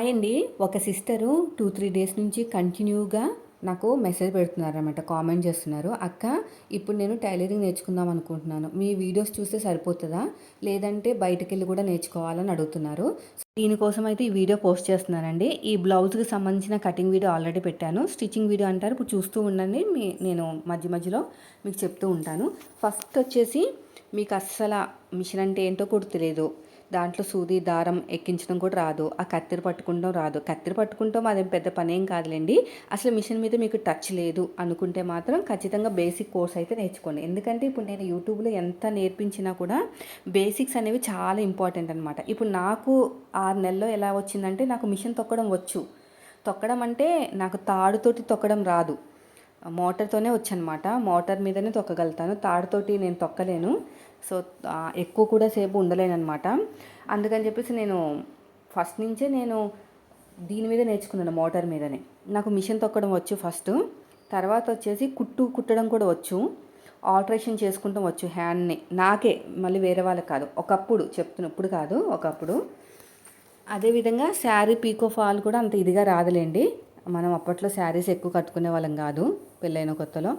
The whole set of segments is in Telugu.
హాయ్ అండి. ఒక సిస్టరు టూ త్రీ డేస్ నుంచి కంటిన్యూగా నాకు మెసేజ్ పెడుతున్నారు అనమాట కామెంట్ చేస్తున్నారు. అక్క ఇప్పుడు నేను టైలరింగ్ నేర్చుకుందాం అనుకుంటున్నాను. మీ వీడియోస్ చూస్తే సరిపోతుందా? లేదంటే బయటకు వెళ్ళి కూడా నేర్చుకోవాలని అడుగుతున్నారు. దీనికోసం అయితే ఈ వీడియో పోస్ట్ చేస్తున్నానండి. ఈ బ్లౌజ్కి సంబంధించిన కటింగ్ వీడియో ఆల్రెడీ పెట్టాను. స్టిచ్చింగ్ వీడియో అంటారు. ఇప్పుడు చూస్తూ ఉండండి. మీ నేను మధ్య మధ్యలో మీకు చెప్తూ ఉంటాను. ఫస్ట్ వచ్చేసి మీకు అస్సలు మిషన్ అంటే ఏంటో కూడా తెలియదు. దాంట్లో సూది దారం ఎక్కించడం కూడా రాదు. ఆ కత్తెర పట్టుకుంటాం రాదు. కత్తెర పట్టుకుంటాం అదేం పెద్ద పని ఏం కాదులేండి. అసలు మిషన్ మీద మీకు టచ్ లేదు అనుకుంటే మాత్రం ఖచ్చితంగా బేసిక్ కోర్స్ అయితే నేర్చుకోండి. ఎందుకంటే ఇప్పుడు నేను యూట్యూబ్లో ఎంత నేర్పించినా కూడా బేసిక్స్ అనేవి చాలా ఇంపార్టెంట్ అనమాట ఇప్పుడు నాకు ఆరు నెలల్లో ఎలా వచ్చిందంటే నాకు మిషన్ తొక్కడం వచ్చు. తొక్కడం అంటే నాకు తాడుతోటి తొక్కడం రాదు. మోటార్తోనే వచ్చనమాట మోటార్ మీదనే తొక్కగలుగుతాను. తాడుతోటి నేను తొక్కలేను. సో ఎక్కువ కూడా సేపు ఉండలేను అనమాట అందుకని చెప్పేసి నేను ఫస్ట్ నుంచే నేను దీని మీద నేర్చుకున్నాను మోటార్ మీదనే. నాకు మిషన్ తొక్కడం వచ్చు ఫస్ట్. తర్వాత వచ్చేసి కుట్టు కుట్టడం కూడా వచ్చు. ఆల్టరేషన్ చేసుకుంటాం వచ్చు హ్యాండ్ని. నాకే మళ్ళీ వేరే వాళ్ళకి కాదు. ఒకప్పుడు చెప్తున్నప్పుడు కాదు ఒకప్పుడు. అదేవిధంగా శారీ పీకో ఫాల్ కూడా అంత ఇదిగా రాదులేండి. మనం అప్పట్లో శారీస్ ఎక్కువ కట్టుకునే వాళ్ళం కాదు. పెళ్ళైన కొత్తలో.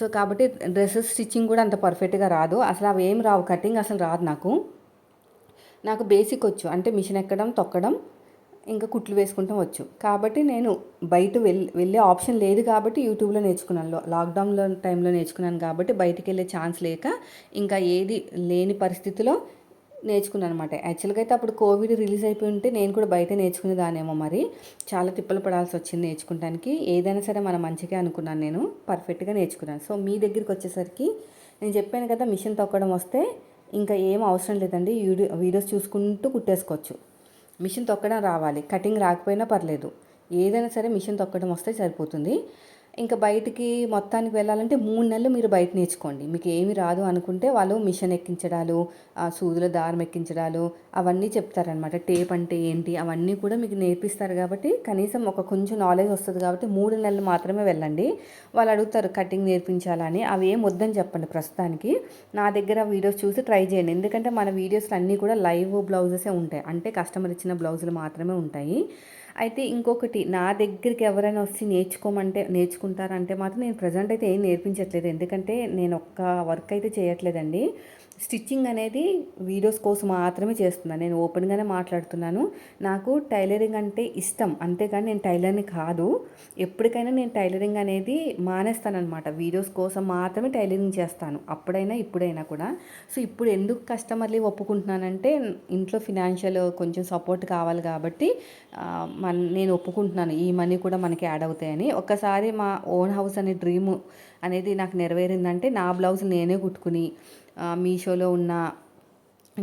సో కాబట్టి డ్రెస్సెస్ స్టిచ్చింగ్ కూడా అంత పర్ఫెక్ట్గా రాదు. అసలు అవి ఏం రావు. కటింగ్ అసలు రాదు నాకు. నాకు బేసిక్ వచ్చు. అంటే మిషన్ ఎక్కడం తొక్కడం ఇంకా కుట్లు వేసుకుంటాం వచ్చు. కాబట్టి నేను బయట వెళ్ళి వెళ్ళే ఆప్షన్ లేదు కాబట్టి యూట్యూబ్లో నేర్చుకున్నాను. లాక్డౌన్లో టైంలో నేర్చుకున్నాను కాబట్టి బయటికి వెళ్ళే ఛాన్స్ లేక ఇంకా ఏది లేని పరిస్థితిలో నేర్చుకున్నాను అనమాట యాక్చువల్గా అయితే అప్పుడు కోవిడ్ రిలీజ్ అయిపోయి ఉంటే నేను కూడా బయట నేర్చుకునేదానేమో మరి. చాలా తిప్పలు పడాల్సి వచ్చింది నేర్చుకుంటానికి. ఏదైనా సరే మన మంచిగా అనుకున్నాను నేను. పర్ఫెక్ట్గా నేర్చుకున్నాను. సో మీ దగ్గరికి వచ్చేసరికి నేను చెప్పాను కదా మిషన్ తొక్కడం వస్తే ఇంకా ఏం అవసరం లేదండి. వీడియో వీడియోస్ చూసుకుంటూ కుట్టేసుకోవచ్చు. మిషన్ తొక్కడం రావాలి. కటింగ్ రాకపోయినా పర్లేదు. ఏదైనా సరే మిషన్ తొక్కడం వస్తే సరిపోతుంది. ఇంకా బయటికి మొత్తానికి వెళ్ళాలంటే మూడు నెలలు మీరు బయట నేర్చుకోండి. మీకు ఏమి రాదు అనుకుంటే వాళ్ళు మిషన్ ఎక్కించడాలు సూదుల దారం ఎక్కించడాలు అవన్నీ చెప్తారనమాట టేప్ అంటే ఏంటి? అవన్నీ కూడా మీకు నేర్పిస్తారు కాబట్టి కనీసం ఒక కొంచెం నాలెడ్జ్ వస్తుంది కాబట్టి మూడు నెలలు మాత్రమే వెళ్ళండి. వాళ్ళు అడుగుతారు కటింగ్ నేర్పించాలని అవి ఏం వద్దని చెప్పండి ప్రస్తుతానికి. నా దగ్గర వీడియోస్ చూసి ట్రై చేయండి. ఎందుకంటే మన వీడియోస్లో అన్నీ కూడా లైవ్ బ్లౌజెసే ఉంటాయి. అంటే కస్టమర్ ఇచ్చిన బ్లౌజులు మాత్రమే ఉంటాయి. అయితే ఇంకొకటి నా దగ్గరికి ఎవరైనా వచ్చి నేర్చుకోమంటే నేర్చుకుంటారంటే మాత్రం నేను ప్రజెంట్ అయితే ఏం నేర్పించట్లేదు. ఎందుకంటే నేను ఒక్క వర్క్ అయితే చేయట్లేదండి. స్టిచ్చింగ్ అనేది వీడియోస్ కోసం మాత్రమే చేస్తున్నాను. నేను ఓపెన్గానే మాట్లాడుతున్నాను. నాకు టైలరింగ్ అంటే ఇష్టం. అంతేగాని నేను టైలర్ని కాదు. ఎప్పటికైనా నేను టైలరింగ్ అనేది మానేస్తానమాట వీడియోస్ కోసం మాత్రమే టైలరింగ్ చేస్తాను. అప్పుడైనా ఇప్పుడైనా కూడా. సో ఇప్పుడు ఎందుకు కస్టమర్లు ఒప్పుకుంటున్నానంటే ఇంట్లో ఫినాన్షియల్ కొంచెం సపోర్ట్ కావాలి కాబట్టి మన నేను ఒప్పుకుంటున్నాను. ఈ మనీ కూడా మనకి యాడ్ అవుతాయని. ఒక్కసారి మా ఓన్ హౌస్ అనే డ్రీమ్ అనేది నాకు నెరవేరిందంటే నా బ్లౌజ్ నేనే కుట్టుకుని మీషోలో ఉన్న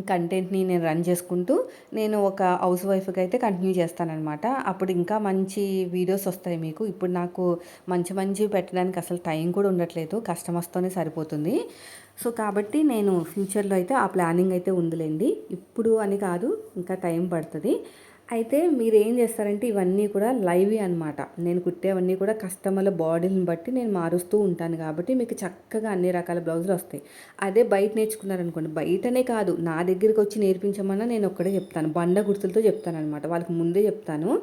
కంటెంట్ని నేను రన్ చేసుకుంటూ నేను ఒక హౌస్ వైఫ్కి అయితే కంటిన్యూ చేస్తానన్నమాట. అప్పుడు ఇంకా మంచి వీడియోస్ వస్తాయి మీకు. ఇప్పుడు నాకు మంచి మంచి పెట్టడానికి అసలు టైం కూడా ఉండట్లేదు. కస్టమర్స్తోనే సరిపోతుంది. సో కాబట్టి నేను ఫ్యూచర్లో అయితే ఆ ప్లానింగ్ అయితే ఉందిలేండి. ఇప్పుడు అని కాదు ఇంకా టైం పడుతుంది. అయితే మీరు ఏం చేస్తారంటే ఇవన్నీ కూడా లైవ్ అనమాట నేను కుట్టేవన్నీ కూడా కస్టమర్ల బాడీని బట్టి నేను మారుస్తూ ఉంటాను కాబట్టి మీకు చక్కగా అన్ని రకాల బ్లౌజులు వస్తాయి. అదే బయట నేర్చుకున్నారనుకోండి బయటనే కాదు. నా దగ్గరికి వచ్చి నేర్పించమన్నా నేను ఒక్కడే చెప్తాను. బండ గుర్తులతో చెప్తాను అనమాట వాళ్ళకి ముందే చెప్తాను.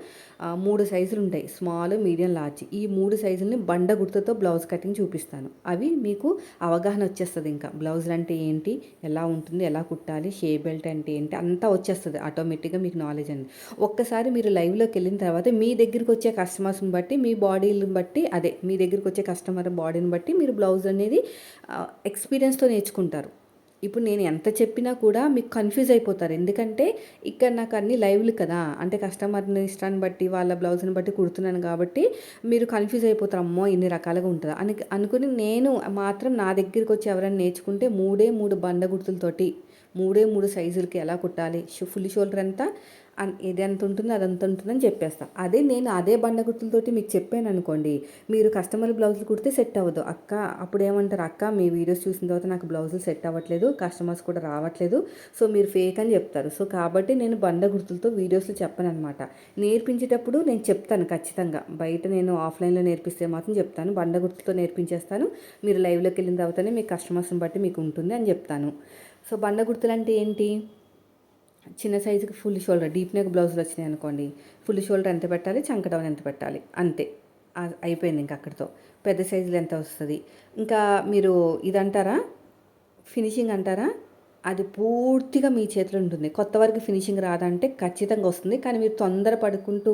మూడు సైజులు ఉంటాయి. Small medium large. ఈ మూడు సైజుల్ని బండ గుర్తుతో బ్లౌజ్ కటింగ్ చూపిస్తాను. అవి మీకు అవగాహన వచ్చేస్తుంది ఇంకా. బ్లౌజులు అంటే ఏంటి? ఎలా ఉంటుంది? ఎలా కుట్టాలి? షే బెల్ట్ అంటే ఏంటి? అంతా వచ్చేస్తుంది. ఆటోమేటిక్గా మీకు నాలెడ్జ్ అండి. ఒక్కసారి మీరు లైవ్లోకి వెళ్ళిన తర్వాత మీ దగ్గరికి వచ్చే కస్టమర్స్ని బట్టి మీ బాడీని బట్టి అదే మీ దగ్గరికి వచ్చే కస్టమర్ బాడీని బట్టి మీరు బ్లౌజ్ అనేది ఎక్స్పీరియన్స్తో నేర్చుకుంటారు. ఇప్పుడు నేను ఎంత చెప్పినా కూడా మీకు కన్ఫ్యూజ్ అయిపోతారు. ఎందుకంటే ఇక్కడ నాకు అన్ని లైవ్లు కదా. అంటే కస్టమర్ని ఇష్టాన్ని బట్టి వాళ్ళ బ్లౌజ్ని బట్టి కుడుతున్నాను కాబట్టి మీరు కన్ఫ్యూజ్ అయిపోతారు. అమ్మో ఇన్ని రకాలుగా ఉంటుందా? అని అనుకుని నేను మాత్రం నా దగ్గరికి వచ్చి ఎవరైనా నేర్చుకుంటే మూడే మూడు బండ గుర్తులతోటి మూడే మూడు సైజులకి ఎలా కుట్టాలి? ఫుల్ షోల్డర్ ఎంత? ఇది ఎంత ఉంటుందో అది ఎంత ఉంటుందని చెప్పేస్తా. అదే నేను అదే బండ గుర్తులతోటి మీకు చెప్పాను అనుకోండి మీరు కస్టమర్ బ్లౌజులు కుడితే సెట్ అవ్వదు. అక్క అప్పుడు ఏమంటారు అక్క మీ వీడియోస్ చూసిన తర్వాత నాకు బ్లౌజులు సెట్ అవ్వట్లేదు కస్టమర్స్ కూడా రావట్లేదు సో మీరు ఫేక్ అని చెప్తారు. సో కాబట్టి నేను బండ గుర్తులతో వీడియోస్లో చెప్పను అనమాట నేర్పించేటప్పుడు నేను చెప్తాను ఖచ్చితంగా. బయట నేను ఆఫ్లైన్లో నేర్పిస్తే మాత్రం చెప్తాను బండ గుర్తులతో నేర్పించేస్తాను. మీరు లైవ్లోకి వెళ్ళిన తర్వాతనే మీ కస్టమర్స్ని బట్టి మీకు ఉంటుంది అని చెప్తాను. సో బండ గుర్తులు అంటే ఏంటి? చిన్న సైజుకి ఫుల్ షోల్డర్. డీప్ నెక్ బ్లౌజులు వచ్చినాయి అనుకోండి. ఫుల్ షోల్డర్ ఎంత పెట్టాలి? చంక డౌన్ ఎంత పెట్టాలి? అంతే. అయిపోయింది ఇంకా అక్కడితో. పెద్ద సైజులు ఎంత వస్తుంది? ఇంకా మీరు ఇదంటారా? ఫినిషింగ్ అంటారా? అది పూర్తిగా మీ చేతిలో ఉంటుంది. కొత్త వరకు ఫినిషింగ్ రాదంటే ఖచ్చితంగా వస్తుంది. కానీ మీరు తొందర పడుకుంటూ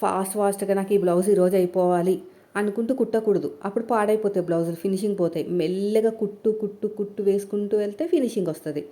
ఫాస్ట్ ఫాస్ట్గా నాకు ఈ బ్లౌజ్ ఈరోజు అయిపోవాలి అనుకుంటూ కుట్టకూడదు. అప్పుడు పాడైపోతాయి బ్లౌజులు. ఫినిషింగ్ పోతాయి. మెల్లగా కుట్టు కుట్టు కుట్టు వేసుకుంటూ వెళ్తే ఫినిషింగ్ వస్తుంది.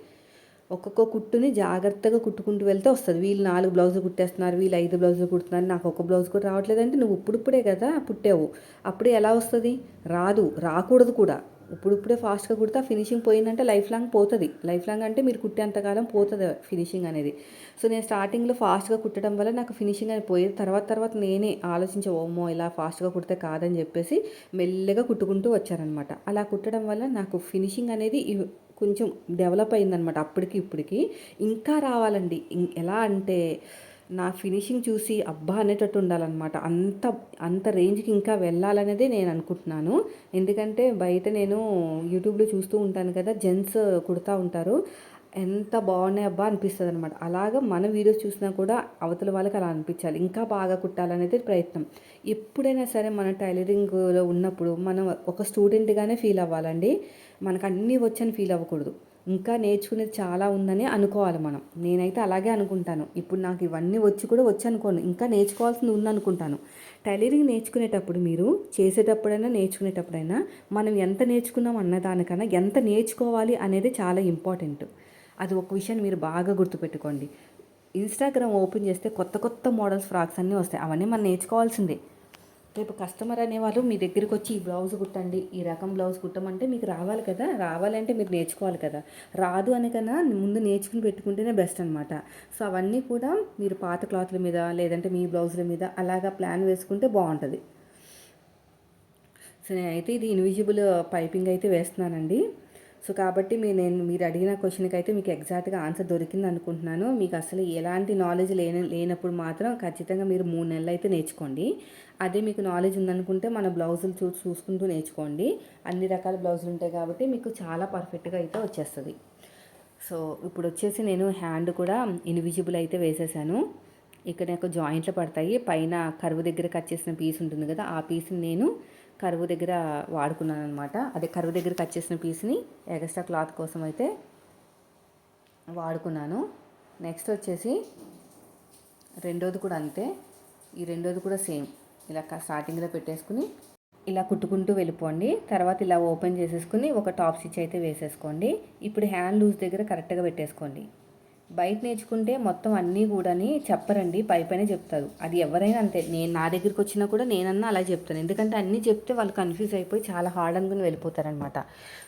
ఒక్కొక్క కుట్టుని జాగ్రత్తగా కుట్టుకుంటూ వెళ్తే వస్తుంది. వీళ్ళు నాలుగు బ్లౌజులు కుట్టేస్తున్నారు వీళ్ళు ఐదు బ్లౌజులు కుడుతున్నారు. నాకు ఒక బ్లౌజ్ కూడా రావట్లేదంటే నువ్వు ఇప్పుడిప్పుడే కదా పుట్టావు అప్పుడే ఎలా వస్తుంది? రాదు రాకూడదు కూడా. ఇప్పుడిప్పుడే ఫాస్ట్గా కుడితే ఫినిషింగ్ పోయిందంటే లైఫ్ లాంగ్ పోతుంది. లైఫ్ లాంగ్ అంటే మీరు కుట్టేంతకాలం పోతుంది ఫినిషింగ్ అనేది. సో నేను స్టార్టింగ్లో ఫాస్ట్గా కుట్టడం వల్ల నాకు ఫినిషింగ్ అని పోయేది. తర్వాత తర్వాత నేనే ఆలోచించే ఓమో ఇలా ఫాస్ట్గా కుడితే కాదని చెప్పేసి మెల్లగా కుట్టుకుంటూ వచ్చారనమాట. అలా కుట్టడం వల్ల నాకు ఫినిషింగ్ అనేది కొంచెం డెవలప్ అయిందనమాట అప్పటికి ఇప్పటికి. ఇంకా రావాలండి. ఎలా అంటే నా ఫినిషింగ్ చూసి అబ్బా అనేటట్టు ఉండాలన్నమాట. అంత అంత రేంజ్కి ఇంకా వెళ్ళాలనేదే నేను అనుకుంటున్నాను. ఎందుకంటే బయట నేను యూట్యూబ్లో చూస్తూ ఉంటాను కదా జెంట్స్ కుడతా ఉంటారు. ఎంత బాగున్నాయి అబ్బా అనిపిస్తుంది అనమాట అలాగా మన వీడియోస్ చూసినా కూడా అవతల వాళ్ళకి అలా అనిపించాలి. ఇంకా బాగా కుట్టాలనేది ప్రయత్నం. ఎప్పుడైనా సరే మన టైలరింగ్లో ఉన్నప్పుడు మనం ఒక స్టూడెంట్గానే ఫీల్ అవ్వాలండి. మనకు అన్నీ వచ్చని ఫీల్ అవ్వకూడదు. ఇంకా నేర్చుకునేది చాలా ఉందని అనుకోవాలి మనం. నేనైతే అలాగే అనుకుంటాను. ఇప్పుడు నాకు ఇవన్నీ వచ్చి కూడా వచ్చి అనుకోను ఇంకా నేర్చుకోవాల్సింది ఉందనుకుంటాను. టైలరింగ్ నేర్చుకునేటప్పుడు మీరు చేసేటప్పుడైనా నేర్చుకునేటప్పుడైనా మనం ఎంత నేర్చుకున్నాం అన్నదానికన్నా ఎంత నేర్చుకోవాలి అనేది చాలా ఇంపార్టెంట్. అది ఒక విషయాన్ని మీరు బాగా గుర్తుపెట్టుకోండి. ఇన్స్టాగ్రామ్ ఓపెన్ చేస్తే కొత్త కొత్త మోడల్స్ ఫ్రాక్స్ అన్నీ వస్తాయి. అవన్నీ మనం నేర్చుకోవాల్సిందే. రేపు కస్టమర్ అనేవాళ్ళు మీ దగ్గరికి వచ్చి ఈ బ్లౌజ్ కుట్టండి ఈ రకం బ్లౌజ్ కుట్టమంటే మీకు రావాలి కదా రావాలంటే మీరు నేర్చుకోవాలి కదా. రాదు అనే కన్నా ముందు నేర్చుకుని పెట్టుకుంటేనే బెస్ట్ అనమాట సో అవన్నీ కూడా మీరు పాత క్లాత్ల మీద లేదంటే మీ బ్లౌజుల మీద అలాగా ప్లాన్ వేసుకుంటే బాగుంటుంది. సో నేనైతే ఇది ఇన్విజిబుల్ పైపింగ్ అయితే వేస్తున్నానండి. సో కాబట్టి మీ నేను మీరు అడిగిన క్వశ్చన్కి అయితే మీకు ఎగ్జాక్ట్గా ఆన్సర్ దొరికింది అనుకుంటున్నాను. మీకు అసలు ఎలాంటి నాలెడ్జ్ లేని లేనప్పుడు మాత్రం ఖచ్చితంగా మీరు మూడు నెలలు అయితే నేర్చుకోండి. అదే మీకు నాలెడ్జ్ ఉందనుకుంటే మన బ్లౌజులు చూ చూసుకుంటూ నేర్చుకోండి. అన్ని రకాల బ్లౌజులు ఉంటాయి కాబట్టి మీకు చాలా పర్ఫెక్ట్గా అయితే వచ్చేస్తుంది. సో ఇప్పుడు వచ్చేసి నేను హ్యాండ్ కూడా ఇన్విజిబుల్ అయితే వేసేసాను. ఇక్కడ నాకు జాయింట్లు పడతాయి. పైన కరువు దగ్గర కట్ చేసిన పీస్ ఉంటుంది కదా ఆ పీస్ని నేను కరువు దగ్గర వాడుకున్నాను అనమాట అదే కరువు దగ్గర కట్ చేసిన పీస్ని ఎక్స్ట్రా క్లాత్ కోసం అయితే వాడుకున్నాను. నెక్స్ట్ వచ్చేసి రెండోది కూడా అంతే. ఈ రెండోది కూడా సేమ్ ఇలా స్టార్టింగ్లో పెట్టేసుకుని ఇలా కుట్టుకుంటూ వెళ్ళిపోండి. తర్వాత ఇలా ఓపెన్ చేసేసుకుని ఒక టాప్ స్టిచ్ అయితే వేసేసుకోండి. ఇప్పుడు హ్యాండ్ లూజ్ దగ్గర కరెక్ట్గా పెట్టేసుకోండి. బయట నేర్చుకుంటే మొత్తం అన్నీ కూడాని చెప్పరండి పైపైనే చెప్తారు. అది ఎవరైనా అంతే. నేను నా దగ్గరికి వచ్చినా కూడా నేనన్నా అలా చెప్తాను. ఎందుకంటే అన్నీ చెప్తే వాళ్ళు కన్ఫ్యూజ్ అయిపోయి చాలా హార్డ్ అనుకుని వెళ్ళిపోతారనమాట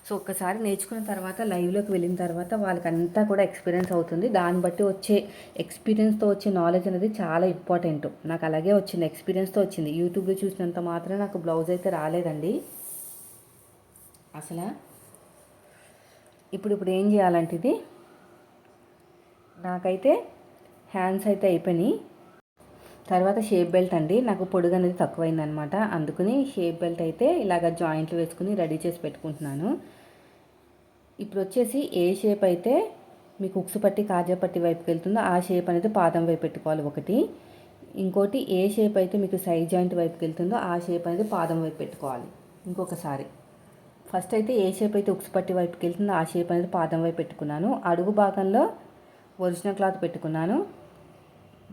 సో ఒక్కసారి నేర్చుకున్న తర్వాత లైవ్లోకి వెళ్ళిన తర్వాత వాళ్ళకి అంతా కూడా ఎక్స్పీరియన్స్ అవుతుంది. దాన్ని బట్టి వచ్చే ఎక్స్పీరియన్స్తో వచ్చే నాలెడ్జ్ అనేది చాలా ఇంపార్టెంట్ నాకు అలాగే వచ్చింది. ఎక్స్పీరియన్స్తో వచ్చింది. యూట్యూబ్లో చూసినంత మాత్రం నాకు బ్లౌజ్ అయితే రాలేదండి. అసలు? ఇప్పుడు ఇప్పుడు ఏం చేయాలంటే ఇది? నాకైతే హ్యాండ్స్ అయితే అయిపోయినాయి. తర్వాత షేప్ బెల్ట్ అండి. నాకు పొడుగు అనేది తక్కువైందనమాట అందుకని షేప్ బెల్ట్ అయితే ఇలాగ జాయింట్లు వేసుకుని రెడీ చేసి పెట్టుకుంటున్నాను. ఇప్పుడు వచ్చేసి ఏ షేప్ అయితే మీకు ఉక్సు పట్టి కాజా పట్టి వైపుకి వెళ్తుందో ఆ షేప్ అనేది పాదం వైపు పెట్టుకోవాలి ఒకటి. ఇంకోటి ఏ షేప్ అయితే మీకు సైడ్ జాయింట్ వైపుకి వెళ్తుందో ఆ షేప్ అనేది పాదం వైపు పెట్టుకోవాలి ఇంకొకసారి. ఫస్ట్ అయితే ఏ షేప్ అయితే ఉక్సు పట్టి వైపుకి వెళ్తుందో ఆ షేప్ అనేది పాదం వైపు పెట్టుకున్నాను. అడుగు భాగంలో ఒరిజినల్ క్లాత్ పెట్టుకున్నాను.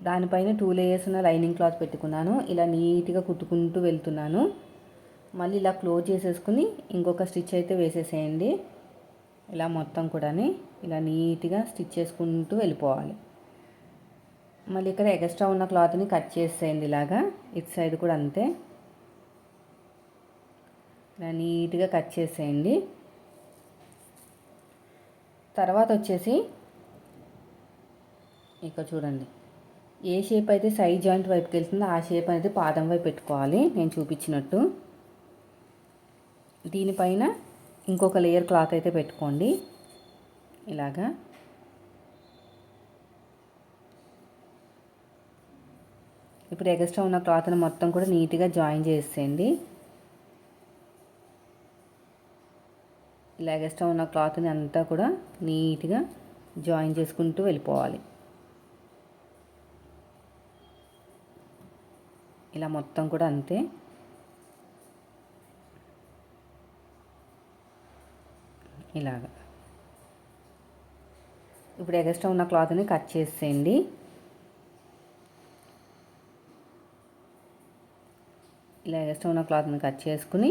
దానిపైన టూ లేయర్స్ ఉన్న లైనింగ్ క్లాత్ పెట్టుకున్నాను. ఇలా నీట్గా కుట్టుకుంటూ వెళ్తున్నాను. మళ్ళీ ఇలా క్లోజ్ చేసేసుకుని ఇంకొక స్టిచ్ అయితే వేసేసేయండి. ఇలా మొత్తం కూడా ఇలా నీట్గా స్టిచ్ చేసుకుంటూ వెళ్ళిపోవాలి. మళ్ళీ ఇక్కడ ఎక్స్ట్రా ఉన్న క్లాత్ని కట్ చేసేయండి ఇలాగా. ఇటు సైడ్ కూడా అంతే. ఇలా నీట్గా కట్ చేసేయండి. తర్వాత వచ్చేసి ఇక్కడ చూడండి. ఏ షేప్ అయితే సైడ్ జాయింట్ వైపుకి వెళ్తుందో ఆ షేప్ అనేది పాదం వైపు పెట్టుకోవాలి. నేను చూపించినట్టు. దీనిపైన ఇంకొక లేయర్ క్లాత్ అయితే పెట్టుకోండి. ఇలాగా. ఇప్పుడు ఎక్స్ట్రా ఉన్న క్లాత్ని మొత్తం కూడా నీట్గా జాయిన్ చేసేయండి. ఇలా ఎక్స్ట్రా ఉన్న క్లాత్ని అంతా కూడా నీట్గా జాయిన్ చేసుకుంటూ వెళ్ళిపోవాలి. ఇలా మొత్తం కూడా అంతే. ఇలాగా. ఇప్పుడు ఎగస్ట్రా ఉన్న క్లాత్ని కట్ చేసేయండి. ఇలా ఎగస్ట్రా ఉన్న క్లాత్ని కట్ చేసుకుని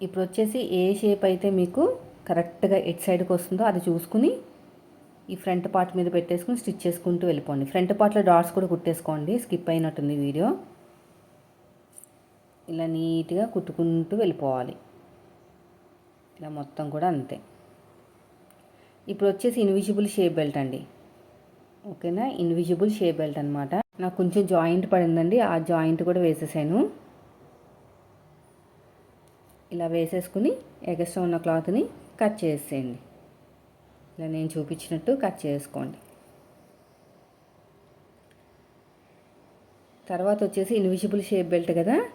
ఇప్పుడు వచ్చేసి ఏ షేప్ అయితే మీకు కరెక్ట్గా ఎట్ సైడ్కి వస్తుందో అది చూసుకుని ఈ ఫ్రంట్ పార్ట్ మీద పెట్టేసుకుని స్టిచ్ చేసుకుంటూ వెళ్ళిపోండి. ఫ్రంట్ పార్ట్లో డాట్స్ కూడా కుట్టేసుకోండి. స్కిప్ అయినట్టుంది వీడియో. ఇలా నీట్గా కుట్టుకుంటూ వెళ్ళిపోవాలి. ఇలా మొత్తం కూడా అంతే. ఇప్పుడు వచ్చేసి ఇన్విజిబుల్ షేప్ బెల్ట్ అండి. ఓకేనా? ఇన్విజిబుల్ షేప్ బెల్ట్ అనమాట నాకు కొంచెం జాయింట్ పడిందండి. ఆ జాయింట్ కూడా వేసేసాను. ఇలా వేసేసుకుని ఎగస్ట్రా ఉన్న క్లాత్ని కట్ చేసేయండి. ఇలా నేను చూపించినట్టు కట్ చేసుకోండి. తర్వాత వచ్చేసి ఇన్విజిబుల్ షేప్ బెల్ట్ కదా?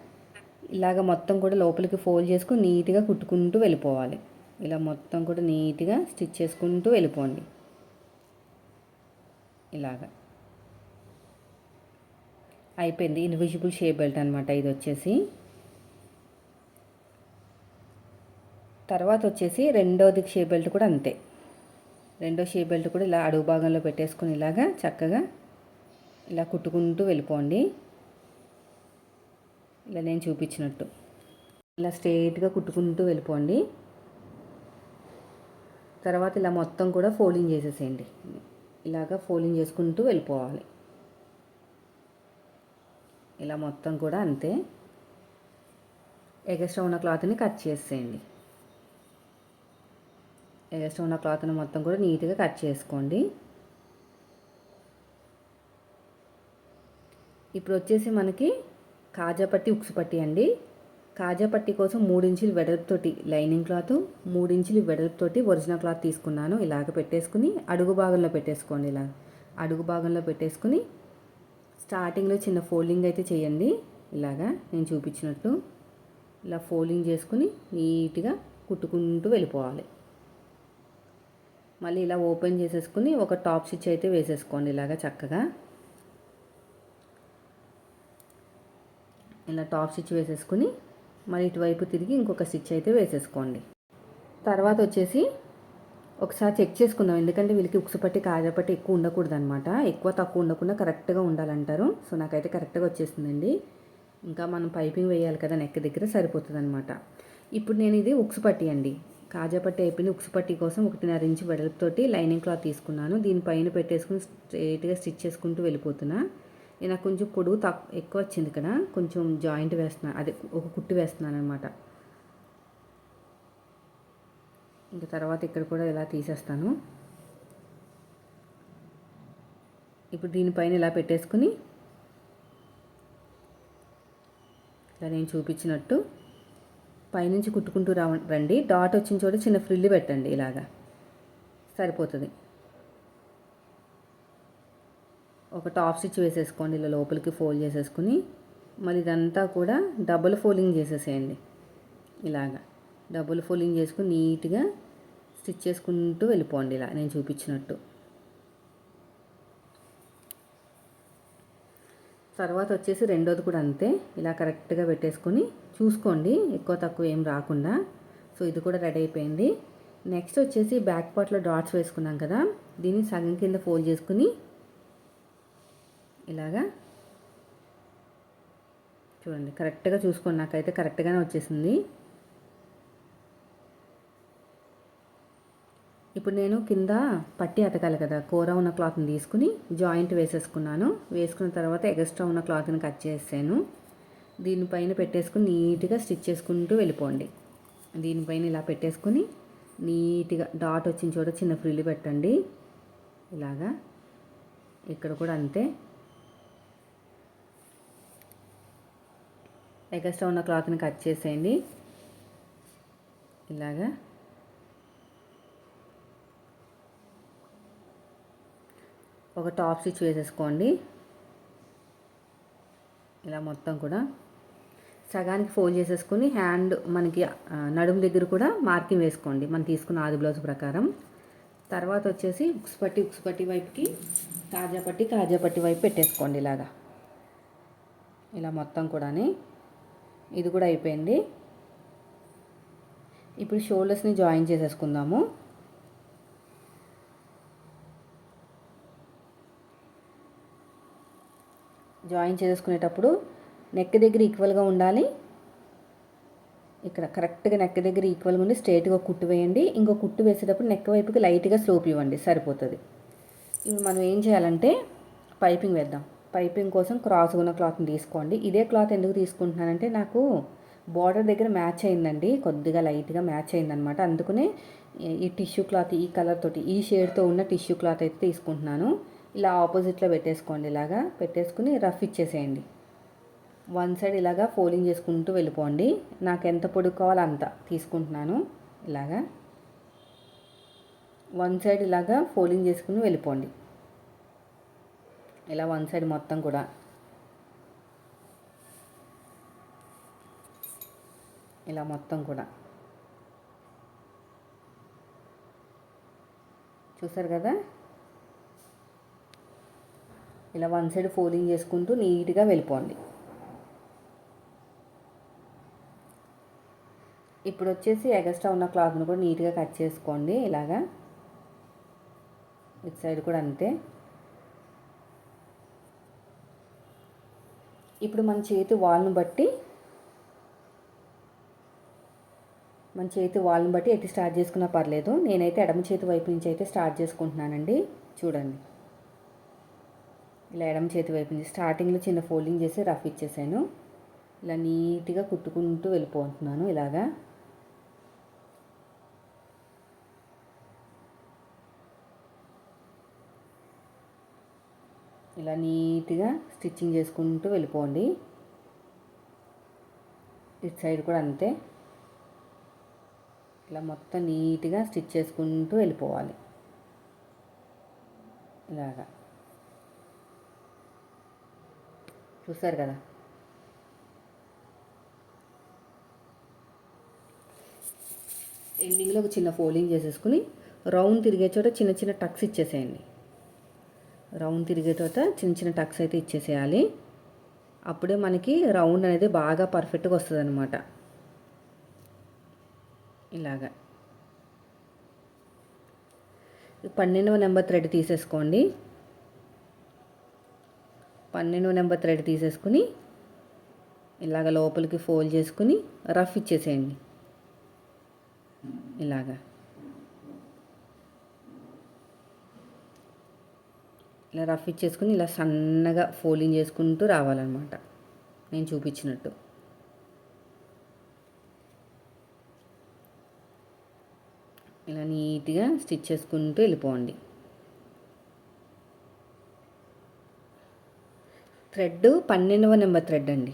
ఇలాగ మొత్తం కూడా లోపలికి ఫోల్డ్ చేసుకుని నీట్గా కుట్టుకుంటూ వెళ్ళిపోవాలి. ఇలా మొత్తం కూడా నీట్గా స్టిచ్ చేసుకుంటూ వెళ్ళిపోండి. ఇలాగా. అయిపోయింది ఇన్విజిబుల్ షేప్ బెల్ట్ అనమాట ఇది వచ్చేసి. తర్వాత వచ్చేసి రెండోది షేప్ బెల్ట్ కూడా అంతే. రెండో షేప్ బెల్ట్ కూడా ఇలా అడుగు భాగంలో పెట్టేసుకుని ఇలాగా చక్కగా ఇలా కుట్టుకుంటూ వెళ్ళిపోండి. ఇలా నేను చూపించినట్టు. ఇలా స్ట్రైట్గా కుట్టుకుంటూ వెళ్ళిపోండి. తర్వాత ఇలా మొత్తం కూడా ఫోల్డింగ్ చేసేసేయండి. ఇలాగా ఫోల్డింగ్ చేసుకుంటూ వెళ్ళిపోవాలి. ఇలా మొత్తం కూడా అంతే. ఎగస్ట్రా ఉన్న క్లాత్ని కట్ చేసేయండి. ఎగస్ట్రా ఉన్న క్లాత్ని మొత్తం కూడా నీట్గా కట్ చేసుకోండి. ఇప్పుడు వచ్చేసి మనకి కాజాపట్టి ఉక్సు పట్టి అండి. కాజాపట్టి కోసం మూడించులు వెడల్పుతోటి లైనింగ్ క్లాత్ మూడించులు వెడల్పుతోటి ఒరిజినల్ క్లాత్ తీసుకున్నాను. ఇలాగ పెట్టేసుకుని అడుగు భాగంలో పెట్టేసుకోండి ఇలా. అడుగు భాగంలో పెట్టేసుకుని స్టార్టింగ్లో చిన్న ఫోల్డింగ్ అయితే చేయండి. ఇలాగా నేను చూపించినట్టు. ఇలా ఫోల్డింగ్ చేసుకుని నీట్గా కుట్టుకుంటూ వెళ్ళిపోవాలి. మళ్ళీ ఇలా ఓపెన్ చేసేసుకుని ఒక టాప్ స్టిచ్ అయితే వేసేసుకోండి ఇలాగా చక్కగా. ఇలా టాప్ స్టిచ్ వేసేసుకుని మళ్ళీ ఇటువైపు తిరిగి ఇంకొక స్టిచ్ అయితే వేసేసుకోండి. తర్వాత వచ్చేసి ఒకసారి చెక్ చేసుకుందాం ఎందుకంటే వీళ్ళకి ఉక్సుపట్టి కాజపట్టి ఎక్కువ ఉండకూడదు అనమాట ఎక్కువ తక్కువ ఉండకుండా కరెక్ట్గా ఉండాలంటారు. సో నాకైతే కరెక్ట్గా వచ్చేసిందండి. ఇంకా మనం పైపింగ్ వేయాలి కదా నెక్ దగ్గర సరిపోతుంది అనమాట ఇప్పుడు నేను ఇది ఉక్సుపట్టి అండి. కాజాపట్టి అయిపోయింది. ఉక్సుపట్టి కోసం ఒకటిన్నర ఇంచు వెడల్పుతోటి లైనింగ్ క్లాత్ తీసుకున్నాను. దీనిపైన పెట్టేసుకుని స్ట్రైట్గా స్టిచ్ చేసుకుంటూ వెళ్ళిపోతున్నా. నాకు కొంచెం పొడుగు తక్కువ ఎక్కువ వచ్చింది ఇక్కడ కొంచెం జాయింట్ వేస్తున్నాను అదే ఒక కుట్టు వేస్తున్నాను అనమాట ఇంకా తర్వాత ఇక్కడ కూడా ఇలా తీసేస్తాను. ఇప్పుడు దీనిపైన ఇలా పెట్టేసుకుని ఇలా నేను చూపించినట్టు పైనుంచి కుట్టుకుంటూ రా రండి. డాట్ వచ్చిన చోట చిన్న ఫ్రిల్లు పెట్టండి ఇలాగా. సరిపోతుంది. ఒక టాప్ స్టిచ్ వేసేసుకోండి. ఇలా లోపలికి ఫోల్డ్ చేసేసుకుని మళ్ళీ ఇదంతా కూడా డబుల్ ఫోల్డింగ్ చేసేసేయండి. ఇలాగా. డబుల్ ఫోల్డింగ్ చేసుకుని నీట్గా స్టిచ్ చేసుకుంటూ వెళ్ళిపోండి ఇలా. నేను చూపించినట్టు. తర్వాత వచ్చేసి రెండోది కూడా అంతే. ఇలా కరెక్ట్గా పెట్టేసుకొని చూసుకోండి. ఎక్కువ తక్కువ ఏం రాకుండా. సో ఇది కూడా రెడీ అయిపోయింది. నెక్స్ట్ వచ్చేసి బ్యాక్ పార్ట్లో డాట్స్ వేసుకున్నాం కదా. దీన్ని సగం కింద ఫోల్డ్ చేసుకుని ఇలాగా చూడండి. కరెక్ట్గా చూసుకోండి. నాకైతే కరెక్ట్గానే వచ్చేసింది. ఇప్పుడు నేను కింద పట్టి అతకాలి కదా కూర ఉన్న క్లాత్ని తీసుకుని జాయింట్ వేసేసుకున్నాను. వేసుకున్న తర్వాత ఎగస్ట్రా ఉన్న క్లాత్ని కట్ చేసాను దీనిపైన పెట్టేసుకుని నీట్గా స్టిచ్ చేసుకుంటూ వెళ్ళిపోండి. దీనిపైన ఇలా పెట్టేసుకుని నీట్గా డాట్ వచ్చిన చోట చిన్న ఫ్రిల్లు పెట్టండి. ఇలాగా. ఇక్కడ కూడా అంతే. ఎగస్ట్రా ఉన్న క్లాత్ని కట్ చేసేయండి. ఇలాగా. ఒక టాప్ స్టిచ్ వేసేసుకోండి. ఇలా మొత్తం కూడా సగానికి ఫోల్డ్ చేసేసుకుని హ్యాండ్ మనకి నడుము దగ్గర కూడా మార్కింగ్ వేసుకోండి. మనం తీసుకున్న ఆది బ్లౌజ్ ప్రకారం. తర్వాత వచ్చేసి ఉక్స్ పట్టి ఉక్స్ పట్టి వైపుకి కాజాపట్టి కాజాపట్టి వైపు పెట్టేసుకోండి ఇలాగా. ఇలా మొత్తం కూడాని ఇది కూడా అయిపోయింది. ఇప్పుడు షోల్డర్స్ని జాయిన్ చేసేసుకుందాము. జాయిన్ చేసుకునేటప్పుడు నెక్ దగ్గర ఈక్వల్గా ఉండాలి. ఇక్కడ కరెక్ట్గా నెక్ దగ్గర ఈక్వల్గా ఉండి స్ట్రైట్గా కుట్టు వేయండి. ఇంకో కుట్టు వేసేటప్పుడు నెక్ వైపుకి లైట్గా స్లోప్ ఇవ్వండి. సరిపోతుంది. ఇప్పుడు మనం ఏం చేయాలంటే పైపింగ్ వేద్దాం. పైపింగ్ కోసం క్రాస్ ఉన్న క్లాత్ని తీసుకోండి. ఇదే క్లాత్ ఎందుకు తీసుకుంటున్నానంటే నాకు బార్డర్ దగ్గర మ్యాచ్ అయిందండి. కొద్దిగా లైట్గా మ్యాచ్ అయిందనమాట. అందుకనే ఈ టిష్యూ క్లాత్ ఈ కలర్ తోటి ఈ షేడ్తో ఉన్న టిష్యూ క్లాత్ అయితే తీసుకుంటున్నాను. ఇలా ఆపోజిట్లో పెట్టేసుకోండి ఇలాగా. పెట్టేసుకుని రఫ్ ఇచ్చేసేయండి. వన్ సైడ్ ఇలాగా ఫోలింగ్ చేసుకుంటూ వెళ్ళిపోండి. నాకు ఎంత పొడుగు కావాలో అంత తీసుకుంటున్నాను. ఇలాగా. వన్ సైడ్ ఇలాగా ఫోలింగ్ చేసుకుని వెళ్ళిపోండి. ఇలా వన్ సైడ్ మొత్తం కూడా. ఇలా మొత్తం కూడా. చూసారు కదా? ఇలా వన్ సైడ్ ఫోల్డింగ్ చేసుకుంటూ నీట్గా వెళ్ళిపోండి. ఇప్పుడు వచ్చేసి ఎగస్ట్రా ఉన్న క్లాత్ను కూడా నీట్గా కట్ చేసుకోండి ఇలాగా. ఇటు సైడ్ కూడా అంతే. ఇప్పుడు మన చేతి వాల్ను బట్టి మన చేతి వాల్ని బట్టి ఎటు స్టార్ట్ చేసుకున్నా పర్లేదు. నేనైతే ఎడమ చేతి వైపు నుంచి అయితే స్టార్ట్ చేసుకుంటున్నానండి. చూడండి. ఇలా ఎడమ చేతి వైపు నుంచి స్టార్టింగ్లో చిన్న ఫోల్డింగ్ చేసి రఫ్ ఇచ్చేసాను. ఇలా నీట్గా కుట్టుకుంటూ వెళ్ళిపోతున్నాను ఇలాగా. ఇలా నీట్గా స్టిచ్చింగ్ చేసుకుంటూ వెళ్ళిపోండి. ఇటు సైడ్ కూడా అంతే. ఇలా మొత్తం నీట్గా స్టిచ్ చేసుకుంటూ వెళ్ళిపోవాలి. ఇలాగా. చూసారు కదా. ఎండింగ్లో ఒక చిన్న ఫోల్డింగ్ చేసేసుకుని రౌండ్ తిరిగే చోట చిన్న చిన్న టక్స్ ఇచ్చేసేయండి. రౌండ్ తిరిగే చోట చిన్న చిన్న టక్స్ అయితే ఇచ్చేసేయాలి. అప్పుడే మనకి రౌండ్ అనేది బాగా పర్ఫెక్ట్గా వస్తుంది అనమాట ఇలాగా. పన్నెండవ నెంబర్ థ్రెడ్ తీసేసుకోండి. పన్నెండు నెంబర్ థ్రెడ్ తీసేసుకుని ఇలాగ లోపలికి ఫోల్డ్ చేసుకుని రఫ్ ఇచ్చేసేయండి. ఇలాగా. ఇలా రఫ్ ఇచ్చేసుకుని ఇలా సన్నగా ఫోల్డింగ్ చేసుకుంటూ రావాలన్నమాట. నేను చూపించినట్టు. ఇలా నీట్గా స్టిచ్ చేసుకుంటూ వెళ్ళిపోండి. థ్రెడ్ పన్నెండవ నెంబర్ థ్రెడ్ అండి.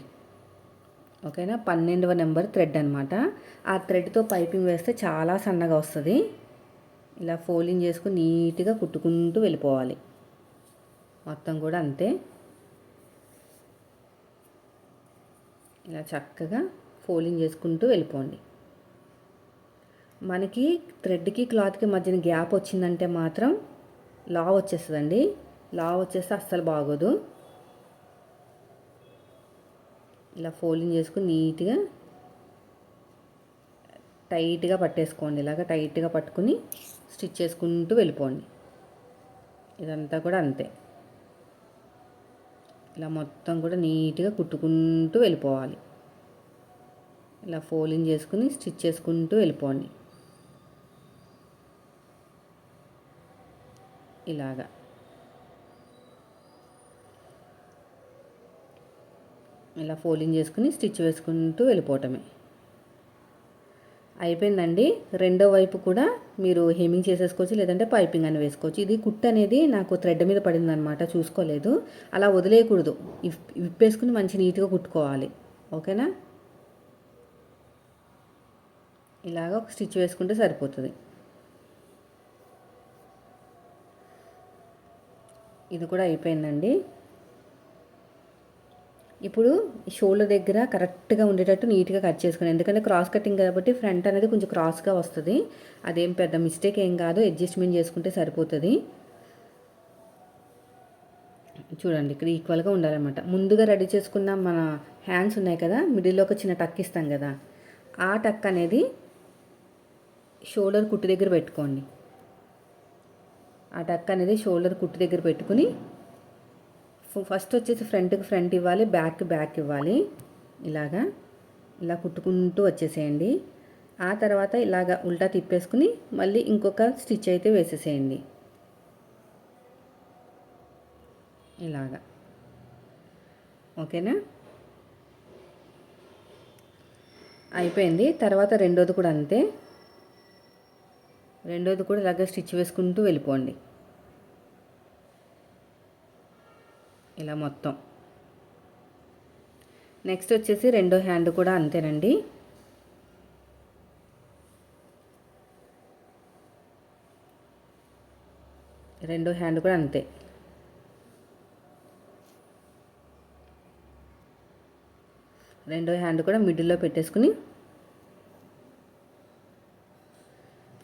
ఓకేనా? పన్నెండవ నెంబర్ థ్రెడ్ అనమాట ఆ థ్రెడ్తో పైపింగ్ వేస్తే చాలా సన్నగా వస్తుంది. ఇలా ఫోల్డింగ్ చేసుకుని నీట్గా కుట్టుకుంటూ వెళ్ళిపోవాలి. మొత్తం కూడా అంతే. ఇలా చక్కగా ఫోల్డింగ్ చేసుకుంటూ వెళ్ళిపోండి. మనకి థ్రెడ్కి క్లాత్కి మధ్యన గ్యాప్ వచ్చిందంటే మాత్రం లా వచ్చేస్తుందండి. లా వచ్చేస్తే అస్సలు బాగోదు. ఇలా ఫోల్డింగ్ చేసుకుని నీట్గా టైట్గా పట్టేసుకోండి. ఇలాగ టైట్గా పట్టుకుని స్టిచ్ చేసుకుంటూ వెళ్ళిపోండి. ఇదంతా కూడా అంతే. ఇలా మొత్తం కూడా నీట్గా కుట్టుకుంటూ వెళ్ళిపోవాలి. ఇలా ఫోల్డింగ్ చేసుకుని స్టిచ్ చేసుకుంటూ వెళ్ళిపోండి. ఇలాగా. ఇలా ఫోల్డింగ్ చేసుకుని స్టిచ్ వేసుకుంటూ వెళ్ళిపోవటమే. అయిపోయిందండి. రెండో వైపు కూడా మీరు హెమింగ్ చేసేసుకోవచ్చు లేదంటే పైపింగ్ అని వేసుకోవచ్చు. ఇది కుట్ అనేది నాకు థ్రెడ్ మీద పడిందనమాట చూసుకోలేదు. అలా వదిలేయకూడదు. విప్పేసుకుని మంచి నీట్గా కుట్టుకోవాలి. ఓకేనా? ఇలాగ ఒక స్టిచ్ వేసుకుంటే సరిపోతుంది. ఇది కూడా అయిపోయిందండి. ఇప్పుడు షోల్డర్ దగ్గర కరెక్ట్గా ఉండేటట్టు నీట్గా కట్ చేసుకోండి ఎందుకంటే క్రాస్ కటింగ్ కాబట్టి ఫ్రంట్ అనేది కొంచెం క్రాస్గా వస్తుంది. అదేం పెద్ద మిస్టేక్ ఏం కాదు అడ్జస్ట్మెంట్ చేసుకుంటే సరిపోతుంది. చూడండి ఇక్కడ ఈక్వల్గా ఉండాలన్నమాట. ముందుగా రెడీ చేసుకున్న మన హ్యాండ్స్ ఉన్నాయి కదా మిడిల్లో ఒక చిన్న టక్ ఇస్తాం కదా ఆ టక్ అనేది షోల్డర్ కుట్టు దగ్గర పెట్టుకోండి. ఆ టక్ అనేది షోల్డర్ కుట్టు దగ్గర పెట్టుకుని ఫస్ట్ వచ్చేసి ఫ్రంట్కి ఫ్రంట్ ఇవ్వాలి బ్యాక్ బ్యాక్ ఇవ్వాలి. ఇలాగా ఇలా కుట్టుకుంటూ వచ్చేసేయండి. ఆ తర్వాత ఇలాగ ఉల్టా తిప్పేసుకుని మళ్ళీ ఇంకొక స్టిచ్ అయితే వేసేసేయండి. ఇలాగా. ఓకేనా? అయిపోయింది. తర్వాత రెండోది కూడా అంతే. రెండోది కూడా ఇలాగ స్టిచ్ వేసుకుంటూ వెళ్ళిపోండి. ఇలా మొత్తం. నెక్స్ట్ వచ్చేసి రెండో హ్యాండ్ కూడా అంతేనండి. రెండో హ్యాండ్ కూడా అంతే. రెండో హ్యాండ్ కూడా మిడిల్లో పెట్టేసుకుని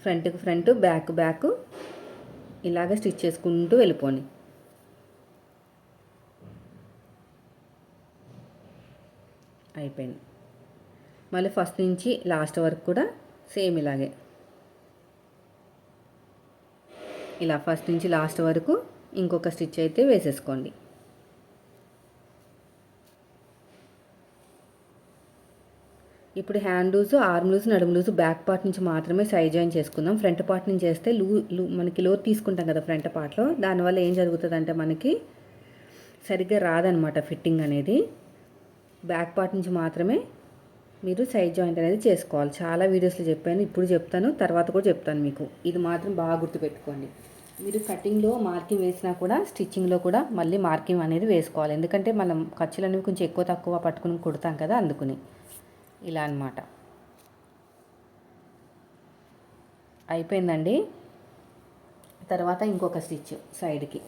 ఫ్రంట్కి ఫ్రంట్ బ్యాక్ బ్యాక్ ఇలాగ స్టిచ్ చేసుకుంటూ వెళ్ళిపోండి అయిపోయింది. మళ్ళీ ఫస్ట్ నుంచి లాస్ట్ వరకు కూడా సేమ్ ఇలాగే. ఇలా ఫస్ట్ నుంచి లాస్ట్ వరకు ఇంకొక స్టిచ్ అయితే వేసేసుకోండి. ఇప్పుడు హ్యాండ్ లూజ్ ఆర్మ్ లూజ్ నడుము లూజ్ బ్యాక్ పార్ట్ నుంచి మాత్రమే సైజ్ జాయిన్ చేసుకుందాం. ఫ్రంట్ పార్ట్ నుంచి చేస్తే లూ లూ మనకి లోతు తీసుకుంటాం కదా ఫ్రంట్ పార్ట్లో. దానివల్ల ఏం జరుగుతుందంటే మనకి సరిగ్గా రాదనమాట ఫిట్టింగ్ అనేది. బ్యాక్ పార్ట్ నుంచి మాత్రమే మీరు సైడ్ జాయింట్ అనేది చేసుకోవాలి. చాలా వీడియోస్లో చెప్పాను ఇప్పుడు చెప్తాను తర్వాత కూడా చెప్తాను మీకు. ఇది మాత్రం బాగా గుర్తుపెట్టుకోండి. మీరు కటింగ్లో మార్కింగ్ వేసినా కూడా స్టిచ్చింగ్లో కూడా మళ్ళీ మార్కింగ్ అనేది వేసుకోవాలి. ఎందుకంటే మనం ఖర్చులు అనేవి కొంచెం ఎక్కువ తక్కువ పట్టుకుని కుడతాం కదా అందుకుని. ఇలా అనమాట అయిపోయిందండి. తర్వాత ఇంకొక స్టిచ్ సైడ్కి.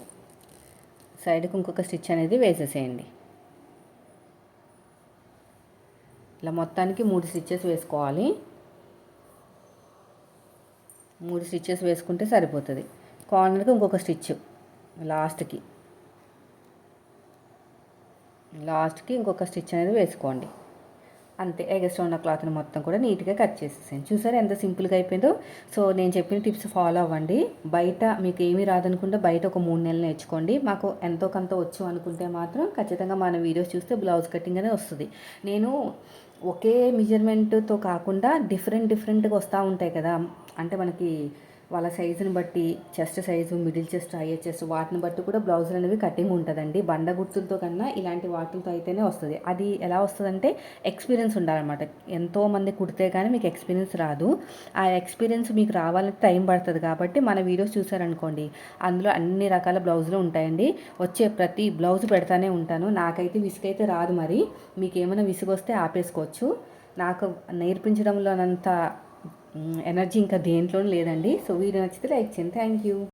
సైడ్కి ఇంకొక స్టిచ్ అనేది వేసేసేయండి. ఇలా మొత్తానికి మూడు స్టిచ్చెస్ వేసుకోవాలి. మూడు స్టిచ్చెస్ వేసుకుంటే సరిపోతుంది. కార్నర్కి ఇంకొక స్టిచ్ లాస్ట్కి. లాస్ట్కి ఇంకొక స్టిచ్ అనేది వేసుకోండి. అంతే ఎగస్ట్రా ఉన్న క్లాత్ని మొత్తం కూడా నీట్గా కట్ చేసేసాను చూసారా ఎంత సింపుల్గా అయిపోయిందో? సో నేను చెప్పిన టిప్స్ ఫాలో అవ్వండి. బయట మీకు ఏమీ రాదనుకుంటే బయట ఒక మూడు నెలలు నేర్చుకోండి. మాకు ఎంతో కొంత వచ్చు అనుకుంటే మాత్రం ఖచ్చితంగా మన వీడియోస్ చూస్తే బ్లౌజ్ కటింగ్ అనేది వస్తుంది. నేను ఒకే మెజర్మెంట్తో కాకుండా డిఫరెంట్ డిఫరెంట్గా వస్తూ ఉంటాయి కదా. అంటే మనకి వాళ్ళ సైజుని బట్టి chest size middle chest high chest వాటిని బట్టి కూడా బ్లౌజులు అనేవి కటింగ్ ఉంటుందండి. బండ గుర్తులతో కన్నా ఇలాంటి వాటితో అయితేనే వస్తుంది. అది ఎలా వస్తుందంటే ఎక్స్పీరియన్స్ ఉండాలన్నమాట. ఎంతోమంది కుడితే కానీ మీకు ఎక్స్పీరియన్స్ రాదు. ఆ ఎక్స్పీరియన్స్ మీకు రావాలంటే టైం పడుతుంది కాబట్టి మన వీడియోస్ చూసారనుకోండి అందులో అన్ని రకాల బ్లౌజులు ఉంటాయండి. వచ్చే ప్రతి బ్లౌజ్ పెడతానే ఉంటాను. నాకైతే విసుగైతే రాదు మరి. మీకు ఏమైనా విసుగు వస్తే ఆపేసుకోవచ్చు. నాకు నేర్పించడంలోనంత ఎనర్జీ ఇంకా దేంట్లోనూ లేదండి. సో వీడియో నచ్చితే లైక్ చేయండి. Thank you